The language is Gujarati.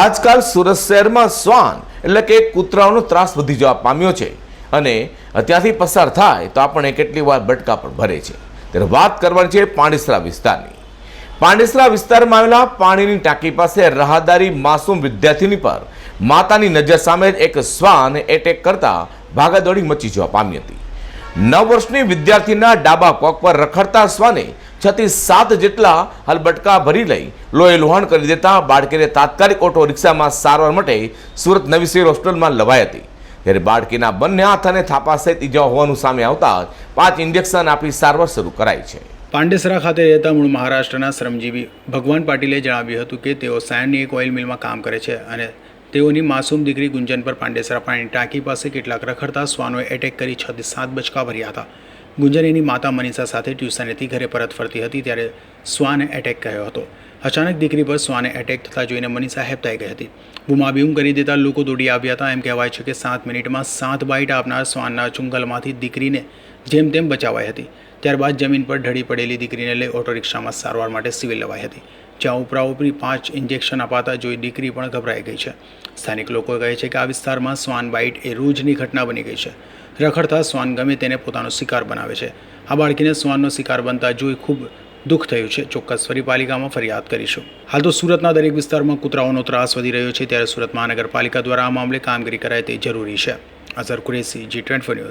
આજકાલ સુરત શહેરમાં શ્વાન, એટલે કે કૂતરાઓનો ત્રાસ વધી જવા પામ્યો છે. અને ત્યાંથી પસાર થાય તો આપણે કેટલી વાર બટકા પણ ભરે છે. ત્યારે વાત કરવાની છે પાંડેસરા વિસ્તારની. પાંડેસરા વિસ્તારમાં આવેલા પાણીની ટાંકી પાસે રાહદારી માસૂમ વિદ્યાર્થીની પર માતાની નજર સામે એક શ્વાન એટેક કરતા ભાગાદોડી મચી જવા પામી હતી. નવ વર્ષની વિદ્યાર્થીના ડાબા પગ પર રખડતા શ્વાને છ થી સાત જેટલા હાલ બટકા ભરી લઈ લોહી લોહાણ કરી દેતા બાળકીને તાત્કાલિક ઓટો રિક્ષામાં સારવાર માટે સુરત નવી સિવિલ હોસ્પિટલમાં લવાઈ હતી. ત્યારે બાળકીના બંને હાથ અને થાપા સહિત ઈજાઓ હોવાનું સામે આવતા પાંચ ઇન્જેક્શન આપી સારવાર શરૂ કરાઈ છે. પાંડેસરા ખાતે રહેતા મૂળ મહારાષ્ટ્રના શ્રમજીવી ભગવાન પાટીલે જણાવ્યું હતું કે તેઓ સાયણની એક ઓઇલ મિલમાં કામ કરે છે અને તેઓની માસૂમ દીકરી ગુંજન પર પાંડેસરા પાણી ટાંકી પાસે કેટલાક રખડતા શ્વાનોએ એટેક કરી છ સાત બચકા ભર્યા હતા. ગુંજન એની માતા મનીષા સાથે ટ્યુશનેથી ઘરે પરત ફરતી હતી ત્યારે શ્વાને એટેક કર્યો હતો. અચાનક દીકરી પર શ્વાને એટેક થતાં જોઈને મનીષા હેપતાઈ ગઈ હતી. બૂમાબૂમ કરી દેતા લોકો દોડી આવ્યા હતા. એમ કહેવાય છે કે સાત મિનિટમાં સાત બાઇટ આપનાર શ્વાનના ચુંગલમાંથી દીકરીને જેમ તેમ બચાવાઈ હતી. ત્યારબાદ જમીન પર ઢળી પડેલી દીકરીને લઈ ઓટો રિક્ષામાં સારવાર માટે સિવિલ લવાઈ હતી, જ્યાં ઉપરાઉપરી પાંચ ઇન્જેક્શન અપાતા જોઈ દીકરી પણ ગભરાઈ ગઈ છે. સ્થાનિક લોકો કહે છે કે આ વિસ્તારમાં શ્વાન બાઇટ એ રોજની ઘટના બની ગઈ છે. રખડતા શ્વાન ગમે તેને પોતાનો શિકાર બનાવે છે. આ બાળકીને શ્વાનનો શિકાર બનતા જોઈ ખૂબ દુઃખ થયું છે. ચોક્કસ ફરી પાલિકામાં ફરિયાદ કરીશું. હાલ તો સુરતના દરેક વિસ્તારમાં કૂતરાઓનો ત્રાસ વધી રહ્યો છે. ત્યારે સુરત મહાનગરપાલિકા દ્વારા આ મામલે કામગીરી કરાય તે જરૂરી છે. Azhar Qureshi, G twenty news.